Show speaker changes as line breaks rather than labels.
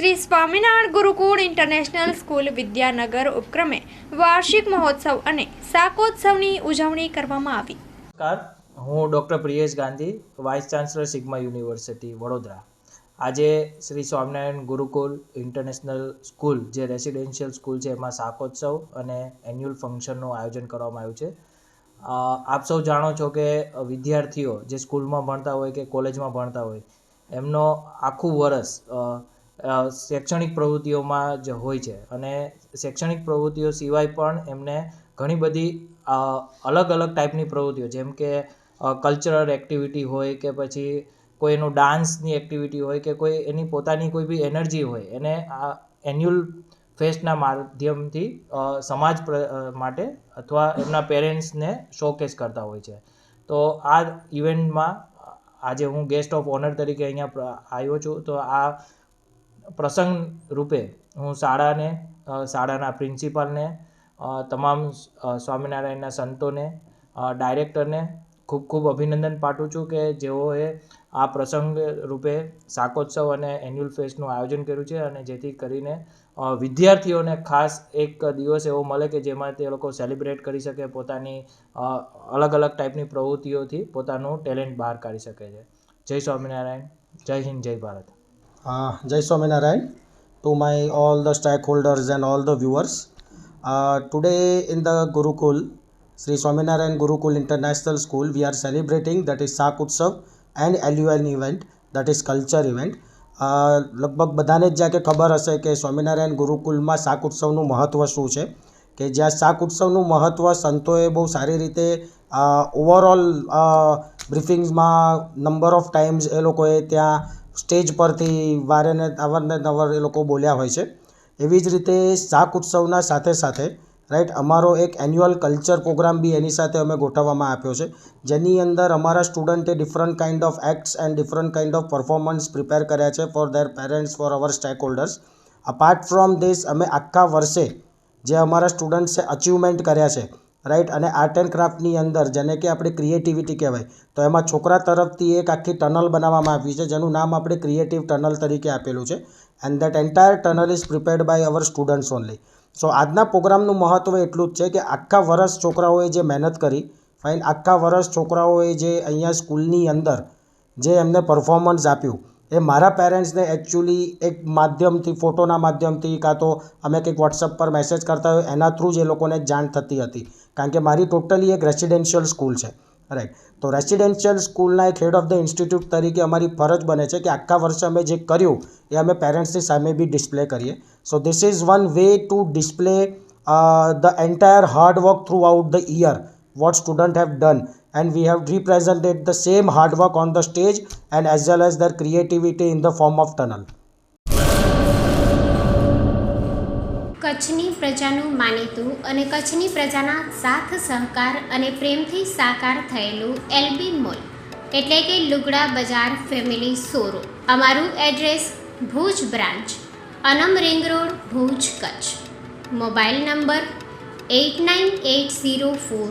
Shri Swaminarayan Gurukul international school Vidyanagar ઉપક્રમે વાર્ષિક મહોત્સવ અને શાકોત્સવની ઉજવણી કરવામાં આવી.
નમસ્કાર. હું doctor Priyesh Gandhi vice chancellor Sigma university Vadodara. આજે શ્રી સ્વામિનારાયણ ગુરુકુલ ઇન્ટરનેશનલ સ્કૂલ જે રેસિડેન્શિયલ સ્કૂલ છે એમાં શાકોત્સવ અને એન્યુઅલ ફંક્શનનું આયોજન કરવામાં આવ્યું છે. આપ સૌ જાણો છો કે વિદ્યાર્થીઓ જે સ્કૂલમાં ભણતા હોય કે કોલેજમાં ભણતા હોય એમનો આખું અ, શૈક્ષણિક પ્રવૃત્તિઓમાં જ હોય છે. અને શૈક્ષણિક પ્રવૃત્તિઓ સિવાય પણ એમને ઘણી બધી અલગ અલગ ટાઈપની પ્રવૃત્તિઓ, જેમ કે કલ્ચરલ એક્ટિવિટી હોય કે પછી કોઈ એનું ડાન્સની એક્ટિવિટી હોય કે કોઈ એની પોતાની કોઈ બી એનર્જી હોય, એને આ એન્યુઅલ ફેસ્ટના માધ્યમથી સમાજ માટે અથવા એમના પેરેન્ટ્સને શોકેસ કરતા હોય છે. તો આ ઇવેન્ટમાં આજે હું ગેસ્ટ ઓફ ઓનર તરીકે અહીંયા આવ્યો છું. તો આ પ્રસંગ રૂપે હું શાળાને શાળાના પ્રિન્સિપાલને તમામ સ્વામિનારાયણના સંતોને ડાયરેક્ટરને ખૂબ ખૂબ અભિનંદન પાઠવું છું કે જેઓએ આ પ્રસંગ રૂપે શાકોત્સવ અને એન્યુઅલ ફેસ્ટનું આયોજન કર્યું છે અને જેથી કરીને વિદ્યાર્થીઓને ખાસ એક દિવસ એવો મળે કે જેમાં તે લોકો સેલિબ્રેટ કરી શકે, પોતાની અલગ અલગ ટાઈપની પ્રવૃત્તિઓથી પોતાનું ટેલેન્ટ બહાર કાઢી શકે છે. જય સ્વામિનારાયણ, જય હિન્દ, જય Bharat.
Uh, Swaminarayan to my all the stakeholders and all the viewers. Uh, today in the Gurukul, Sri Swaminarayan Gurukul International School, we are celebrating that is Sak Utsav and annual event that is culture event. Uh, લગભગ બધાને જ જ્યાં કે ખબર હશે કે સ્વામિનારાયણ ગુરુકુલમાં શાક ઉત્સવનું મહત્ત્વ શું છે કે જ્યાં શાક ઉત્સવનું મહત્ત્વ સંતોએ બહુ સારી રીતે ઓવરઓલ બ્રિફિંગ્સમાં નંબર ઓફ ટાઈમ્સ એ લોકોએ ત્યાં સ્ટેજ પરથી વારે ને અવરને નવર એ લોકો બોલ્યા હોય છે. એવી જ રીતે શાક ઉત્સવના સાથે સાથે રાઈટ અમારો એક એન્યુઅલ કલ્ચર પ્રોગ્રામ બી એની સાથે અમે ગોઠવવામાં આપ્યો છે. જેની અંદર અમારા સ્ટુડન્ટે different kind of acts and different kind of performance prepare કર્યા છે for their parents for our stakeholders apart from this અમે આખા વર્ષે જે અમારા સ્ટુડન્ટ્સે અચીવમેન્ટ કર્યા છે રાઈટ? અને આર્ટ એન્ડ ક્રાફ્ટની અંદર, જેને કે આપણે ક્રિએટિવિટી કહેવાય, તો એમાં છોકરા તરફથી એક આખી ટનલ બનાવવામાં આવી છે, જેનું નામ આપણે ક્રિએટિવ ટનલ તરીકે આપેલું છે. And that entire tunnel is prepared by our students only. So આજના પ્રોગ્રામનું મહત્ત્વ એટલું જ છે કે આખા વર્ષ છોકરાઓએ જે મહેનત કરી, ફાઇન, આખા વર્ષ છોકરાઓએ જે અહીંયા સ્કૂલની અંદર જે એમને પરફોર્મન્સ આપ્યું એ મારા પેરેન્ટ્સને એકચ્યુઅલી એક માધ્યમથી, ફોટોના માધ્યમથી કાં તો અમે કંઈક વોટ્સઅપ પર મેસેજ કરતા હોય, એના થ્રુ જ એ લોકોને જાણ થતી હતી. કારણ કે મારી ટોટલી એક રેસિડેન્શિયલ સ્કૂલ છે. રાઈટ તો રેસિડેન્શિયલ સ્કૂલના એક હેડ ઓફ ધ ઇન્સ્ટિટ્યૂટ તરીકે અમારી ફરજ બને છે કે આખા વર્ષે અમે જે કર્યું, એ અમે પેરેન્ટ્સની સામે બી ડિસ્પ્લે કરીએ. So this is one way to display the entire hard work throughout the year what student have done and we have represented the same hard work on the stage and as well as their creativity in the form of tunnel
કચ્છની પ્રજાનું માનીતું અને કચ્છની પ્રજાના સાથ સહકાર અને પ્રેમથી સાકાર થયેલું એલબી મોલ એટલે કે લુગડા બજાર ફેમિલી સોરો અમારું એડ્રેસ ભુજ બ્રાન્ચ અનમ ring road Bhuj Kutch mobile number eight nine eight zero four